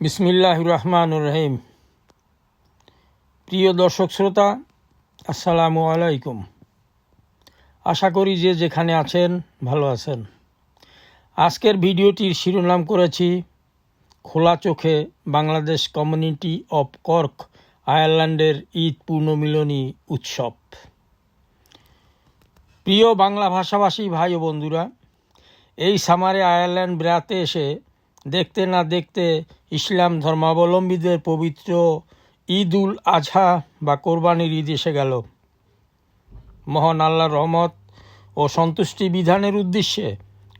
বিসমিল্লাহ রহমান রহিম প্রিয় দর্শক শ্রোতা, আসসালামু আলাইকুম। আশা করি যে যেখানে আছেন ভালো আছেন। আজকের ভিডিওটির শিরোনাম করেছি, খোলা চোখে বাংলাদেশ কমিউনিটি অফ কর্ক আয়ারল্যান্ডের ঈদ পূর্ণমিলনী উৎসব। প্রিয় বাংলা ভাষাভাষী ভাই ও বন্ধুরা, এই সামারে আয়ারল্যান্ড বেড়াতে এসে দেখতে না দেখতে ইসলাম ধর্মাবলম্বীদের পবিত্র ঈদ উল আজহা বা কোরবানির ঈদ এসে গেল। মহান আল্লাহ রহমত ও সন্তুষ্টি বিধানের উদ্দেশ্যে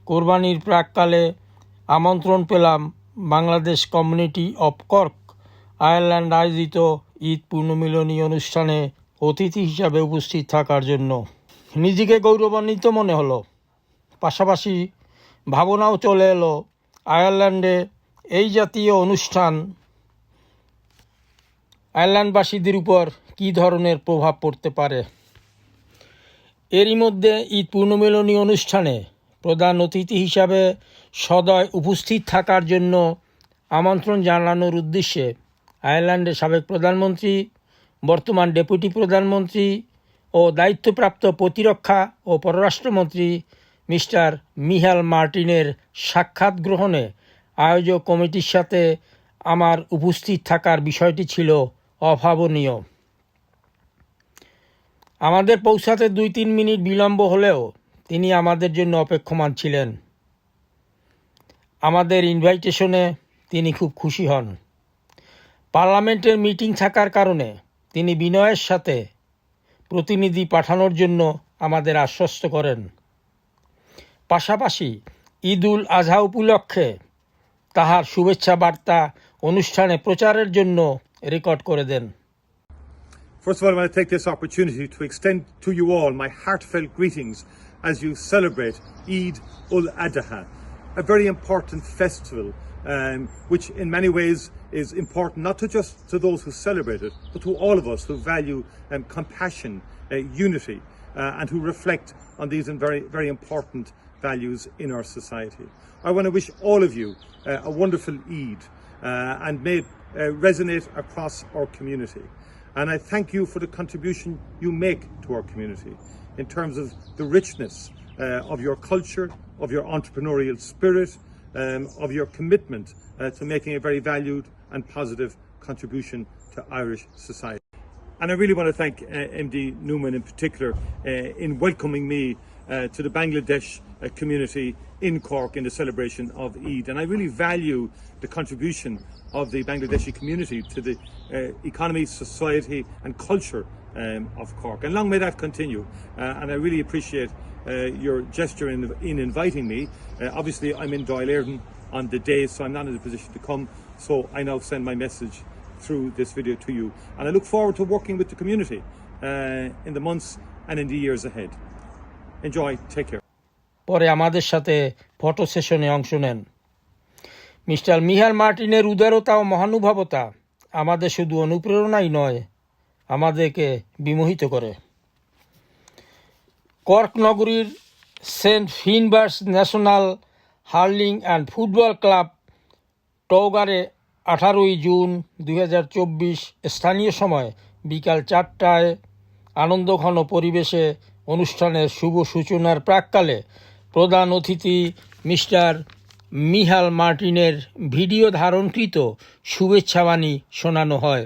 কোরবানির প্রাককালে আমন্ত্রণ পেলাম Bangladesh community of Cork Ireland আয়োজিত ঈদ পূর্ণমিলনী অনুষ্ঠানে অতিথি হিসাবে উপস্থিত থাকার জন্য। নিজেকে গৌরবান্বিত মনে হলো। পাশাপাশি ভাবনাও চলে এলো আয়ারল্যান্ডে এই জাতীয় অনুষ্ঠান আয়ারল্যান্ডবাসীদের উপর কী ধরনের প্রভাব পড়তে পারে? এরই মধ্যে ঈদ পূর্ণমিলনী অনুষ্ঠানে প্রধান অতিথি হিসাবে সদয় উপস্থিত থাকার জন্য আমন্ত্রণ জানানোর উদ্দেশ্যে আয়ারল্যান্ডের সাবেক প্রধানমন্ত্রী, বর্তমান ডেপুটি প্রধানমন্ত্রী ও দায়িত্বপ্রাপ্ত প্রতিরক্ষা ও পররাষ্ট্রমন্ত্রী মিস্টার মিহাল মার্টিনের সাক্ষাৎ গ্রহণে আয়োজক কমিটির সাথে আমার উপস্থিত থাকার বিষয়টি ছিল অভাবনীয়। আমাদের পৌঁছাতে দুই তিন মিনিট বিলম্ব হলেও তিনি আমাদের জন্য অপেক্ষমান ছিলেন। আমাদের ইনভাইটেশনে তিনি খুব খুশি হন। পার্লামেন্টের মিটিং থাকার কারণে তিনি বিনয়ের সাথে প্রতিনিধি পাঠানোর জন্য আমাদের আশ্বস্ত করেন। পাশাপাশি ঈদ উল আজহা উপলক্ষে তাহার শুভেচ্ছা বার্তা অনুষ্ঠানে প্রচারের জন্য রেকর্ড করে দেন First of all, I want to take this opportunity to extend to you all my heartfelt greetings as you celebrate Eid ul Adha, a very important festival, um, which in many ways is important not to just to those who celebrate it, but to all of us who value um, compassion, uh, unity, uh, and who reflect on these very, very important values in our society. I want to wish all of you uh, a wonderful Eid uh, and may it uh, resonate across our community. And I thank you for the contribution you make to our community in terms of the richness uh, of your culture, of your entrepreneurial spirit, um, of your commitment uh, to making a very valued and positive contribution to Irish society. And I really want to thank uh, MD Newman in particular in welcoming me uh, to the Bangladesh uh, community in Cork in the celebration of Eid. And I really value the contribution of the Bangladeshi community to the uh, economy, society, and culture um, of Cork. And long may that continue. Uh, and I really appreciate uh, your gesture in, in inviting me. Uh, obviously, I'm in Doyle on the day, so I'm not in a position to come. So I now send my message through this video to you. And I look forward to working with the community in the months and in the years ahead. Enjoy. Take care. পরে আমাদের সাথে photo সেশনে অংশ নেন mister মিহাল মার্টিনের উদারতা ও মহানুভবতা আমাদের শুধু অনুপ্রেরণাই নয়, আমাদেরকে বিমোহিত করে কর্ক নগরীর Saint Finbarr's national hurling and football club টৌগারে আঠারোই জুন দু হাজার চব্বিশ স্থানীয় সময় বিকাল চারটায় আনন্দঘন পরিবেশে অনুষ্ঠানের শুভ সূচনার প্রাককালে প্রধান অতিথি মিস্টার মিহাল মার্টিনের ভিডিও ধারণকৃত শুভেচ্ছাবাণী শোনানো হয়।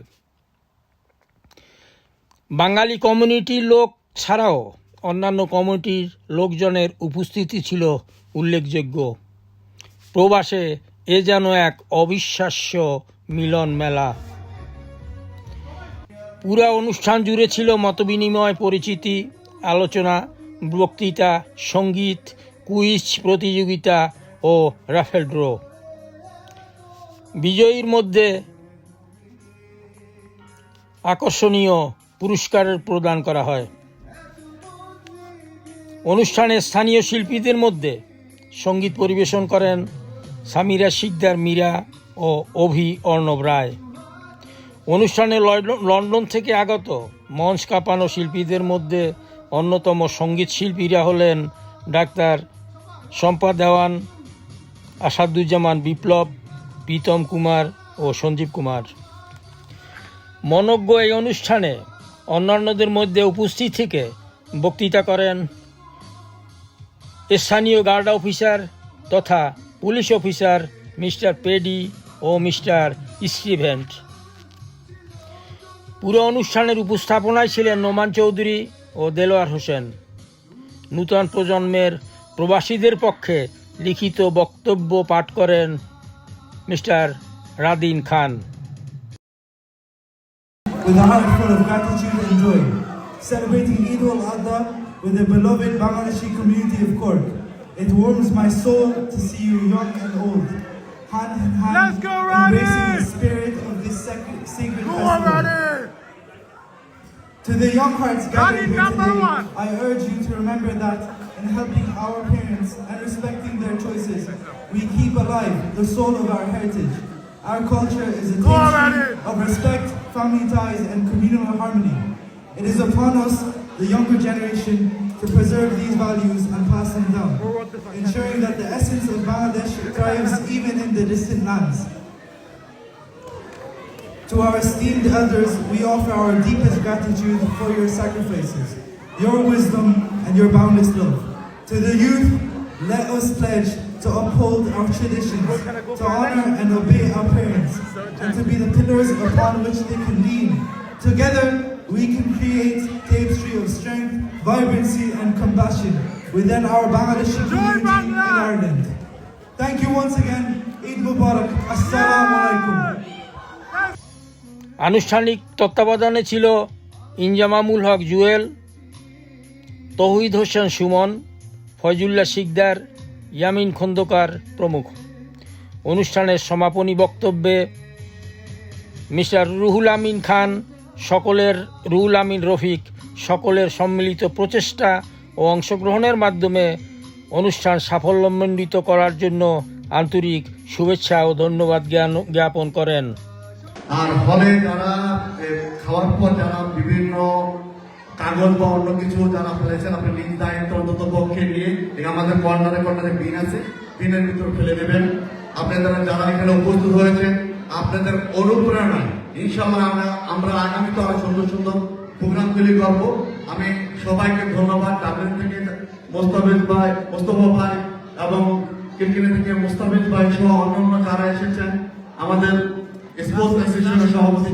বাঙালি কমিউনিটির লোক ছাড়াও অন্যান্য কমিউনিটির লোকজনের উপস্থিতি ছিল উল্লেখযোগ্য। প্রবাসে এ যেন এক অবিশ্বাস্য মিলন মেলা পুরা অনুষ্ঠান জুড়ে ছিল মতবিনিময় পরিচিতি আলোচনা, বক্তৃতা, সংগীত, কুইজ, প্রতিযোগিতা ও রাফেল ড্র। বিজয়ীর মধ্যে আকর্ষণীয় পুরস্কারের প্রদান করা হয়। অনুষ্ঠানে স্থানীয় শিল্পীদের মধ্যে সংগীত পরিবেশন করেন সামিরা শিকদার মীরা ও অভি অর্ণব রায়। অনুষ্ঠানে লন্ডন থেকে আগত মঞ্চ কাঁপানো শিল্পীদের মধ্যে অন্যতম সংগীত শিল্পীরা হলেন ডাক্তার শম্পা দেওয়ান আসাদুজ্জামান বিপ্লব, প্রীতম কুমার ও সঞ্জীব কুমার। মনজ্ঞ এই অনুষ্ঠানে অন্যান্যদের মধ্যে উপস্থিত থেকে বক্তৃতা করেন স্থানীয় গার্ড অফিসার তথা পুলিশ অফিসার মিস্টার পেডি ও মিস্টার স্টিভেন্ট। পুরো অনুষ্ঠানের উপস্থাপনায় ছিলেন নোমান চৌধুরী ও দেলোয়ার হোসেন নূতন প্রজন্মের প্রবাসীদের পক্ষে লিখিত বক্তব্য পাঠ করেন mister Radin Khan with a heart full of gratitude and joy, celebrating Eid al-Adha with the beloved Bangladeshi community of Cork. It warms my soul to see you young and old, hand in hand, Let's go, embracing the spirit of this sacred, sacred festival. To the young hearts gathered here today. I urge you to remember that in helping our parents and respecting their choices, we keep alive the soul of our heritage. Our culture is a tapestry of respect, family ties, and communal harmony. It is upon us, the younger generation, to preserve these values and pass them down, ensuring that the essence of Bangladesh thrives even in the distant lands. To our esteemed elders, we offer our deepest gratitude for your sacrifices, your wisdom, and your boundless love. To the youth, let us pledge to uphold our traditions, to honor and obey our parents, and to be the pillars upon which they can lean. Together, we can create tapestry of strength, vibrancy, and compassion within our Bangladeshi community in Ireland. Thank you once again. Eid Mubarak. আনুষ্ঠানিক তত্ত্বাবধানে ছিল ইনজামামুল হক জুয়েল, তৌহিদ হোসেন সুমন, ফয়জুল্লাহ শিকদার, ইয়ামিন খন্দকার প্রমুখ। অনুষ্ঠানের সমাপনী বক্তব্যে mister Ruhul Amin Khan, সকলের রুহুল আমিন রফিক, সকলের সম্মিলিত প্রচেষ্টা ও অংশগ্রহণের মাধ্যমে অনুষ্ঠান সাফল্যমণ্ডিত করার জন্য আন্তরিক শুভেচ্ছা ও ধন্যবাদ জ্ঞাপন করেন। আর ফলে যারা খাওয়ার পর যারা বিভিন্ন কাগজ বা অন্য কিছু যারা ফেলেছেন, আপনি নিজ দায়িত্ব অন্তত পক্ষে নিয়ে আমাদের কর্নারে কর্নারে বিন আছে, বিনের ভিতর ফেলে দেবেন। আপনারা যারা এখানে উপস্থিত হয়েছেন, আপনাদের অনুপ্রেরণায় ইনশাল্লাহ আমরা আমরা আগামীতে আরও সুন্দর সুন্দর প্রোগ্রাম তৈরি করব। আমি সবাইকে ধন্যবাদ, ডাবলিন থেকে মোস্তাফিজ ভাই, মোস্তফা ভাই এবং কিরকিনে থেকে মুস্তাফিজ ভাই সহ অন্যান্য যারা এসেছেন, আমাদের স্পোর্টস অ্যাসোসিয়েশনের সভাপতি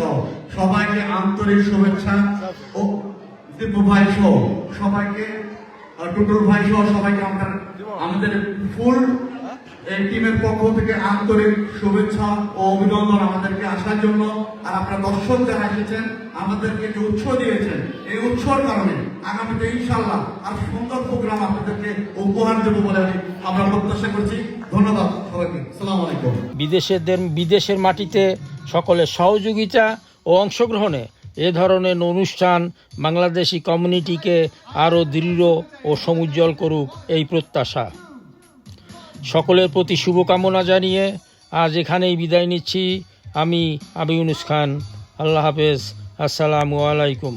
সহ সবাইকে আন্তরিক শুভেচ্ছা ও দিব্য ভাই সহ সবাইকে টুটুল ভাই সহ সবাইকে আমরা আমাদের ফুল টিমের পক্ষ থেকে আন্তরিক শুভেচ্ছা ও অভিনন্দন আমাদেরকে আসার জন্য। আর আপনারা দর্শক যারা এসেছেন, আমাদেরকে যে উৎস দিয়েছেন, এই উৎসর কারণে আগামীতে ইনশাল্লাহ আর সুন্দর প্রোগ্রাম আপনাদেরকে উপহার দেবো বলে আমি আমরা প্রত্যাশা করছি। বিদেশের বিদেশের মাটিতে সকলের সহযোগিতা ও অংশগ্রহণে এ ধরনের অনুষ্ঠান বাংলাদেশি কমিউনিটিকে আরও দৃঢ় ও সমুজ্জ্বল করুক এই প্রত্যাশা। সকলের প্রতি শুভকামনা জানিয়ে আজ এখানেই বিদায় নিচ্ছি। আমি আবি ইউনুস খান আল্লাহ হাফেজ। আসসালামু আলাইকুম।